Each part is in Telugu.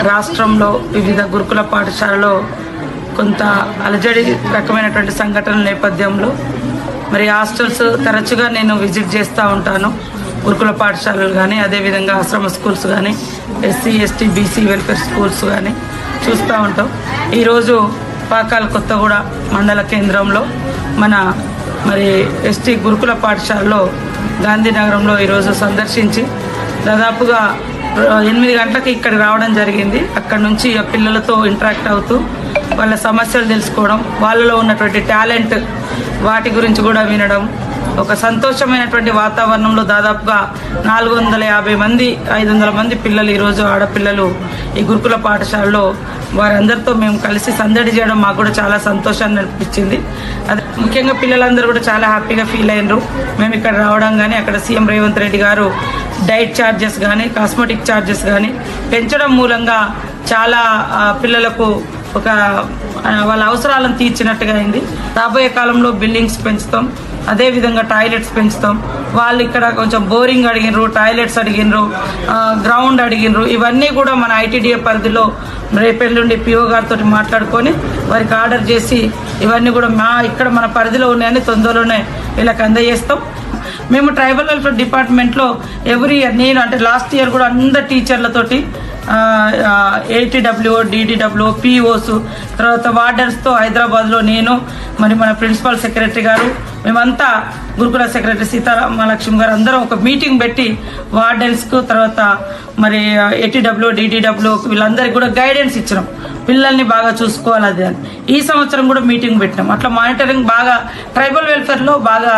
రాష్ట్రంలో వివిధ గురుకుల పాఠశాలలో కొంత అలజడి రకమైనటువంటి సంఘటనల నేపథ్యంలో మరి హాస్టల్స్ తరచుగా నేను విజిట్ చేస్తూ ఉంటాను. గురుకుల పాఠశాలలు కానీ అదేవిధంగా ఆశ్రమ స్కూల్స్ కానీ SC ST BC welfare schools కానీ చూస్తూ ఉంటాం. ఈరోజు పాకాల కొత్తగూడ మండల కేంద్రంలో మన మరి ఎస్టీ గురుకుల పాఠశాలలో గాంధీనగరంలో ఈరోజు సందర్శించి దాదాపుగా ఎనిమిది గంటలకు ఇక్కడ రావడం జరిగింది. అక్కడ నుంచి ఆ పిల్లలతో ఇంటరాక్ట్ అవుతూ వాళ్ళ సమస్యలు తెలుసుకోవడం వాళ్ళలో ఉన్నటువంటి టాలెంట్ వాటి గురించి కూడా వినడం ఒక సంతోషమైనటువంటి వాతావరణంలో దాదాపుగా నాలుగు వందల యాభై మంది ఐదు వందల మంది పిల్లలు ఈరోజు ఆడపిల్లలు ఈ గురుకుల పాఠశాలలో వారందరితో మేము కలిసి సందడి చేయడం మాకు కూడా చాలా సంతోషాన్ని అనిపించింది. అదే ముఖ్యంగా పిల్లలందరూ కూడా చాలా హ్యాపీగా ఫీల్ అయినరు. మేము ఇక్కడ రావడం కానీ అక్కడ CM Revanth Reddy garu diet charges కానీ కాస్మెటిక్ ఛార్జెస్ కానీ పెంచడం మూలంగా చాలా పిల్లలకు ఒక వాళ్ళ అవసరాలను తీర్చినట్టుగా అయింది. రాబోయే కాలంలో బిల్డింగ్స్ పెంచుతాం. అదేవిధంగా టాయిలెట్స్ పెంచుతాం. వాళ్ళు ఇక్కడ కొంచెం బోరింగ్ అడిగినరు టాయిలెట్స్ అడిగినరు గ్రౌండ్ అడిగినరు ఇవన్నీ కూడా మన ఐటీడీఏ పరిధిలో రేపెల్లుండి పిఓ గారితో మాట్లాడుకొని వారికి ఆర్డర్ చేసి ఇవన్నీ కూడా మా ఇక్కడ మన పరిధిలో ఉన్నాయని తొందరలోనే వీళ్ళకి అందజేస్తాం. మేము ట్రైబల్ వెల్ఫేర్ డిపార్ట్మెంట్లో ఎవ్రీ ఇయర్ నేను అంటే లాస్ట్ ఇయర్ కూడా అందరు టీచర్లతోటి ఏటీడబ్ల్యూ డీడీడబ్ల్యూ పిఓస్ తర్వాత వార్డర్స్తో హైదరాబాద్లో నేను మరి మన ప్రిన్సిపల్ సెక్రటరీ గారు మేమంతా గురుకుల సెక్రటరీ సీతారామలక్ష్మి గారు అందరం ఒక మీటింగ్ పెట్టి వార్డెన్స్కు తర్వాత మరి ఏటీడబ్ల్యూ డీడీడబ్ల్యూ వీళ్ళందరికీ కూడా గైడెన్స్ ఇచ్చినాం. పిల్లల్ని బాగా చూసుకోవాలి అది అని. ఈ సంవత్సరం కూడా మీటింగ్ పెట్టినాం. అట్లా మానిటరింగ్ బాగా ట్రైబల్ వెల్ఫేర్లో బాగా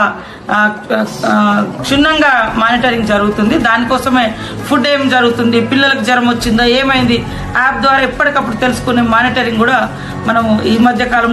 క్షుణ్ణంగా మానిటరింగ్ జరుగుతుంది. దానికోసమే ఫుడ్ ఏం జరుగుతుంది? పిల్లలకు జ్వరం వచ్చిందా? ఏమైంది? యాప్ ద్వారా ఎప్పటికప్పుడు తెలుసుకునే మానిటరింగ్ కూడా మనము ఈ మధ్య కాలంలో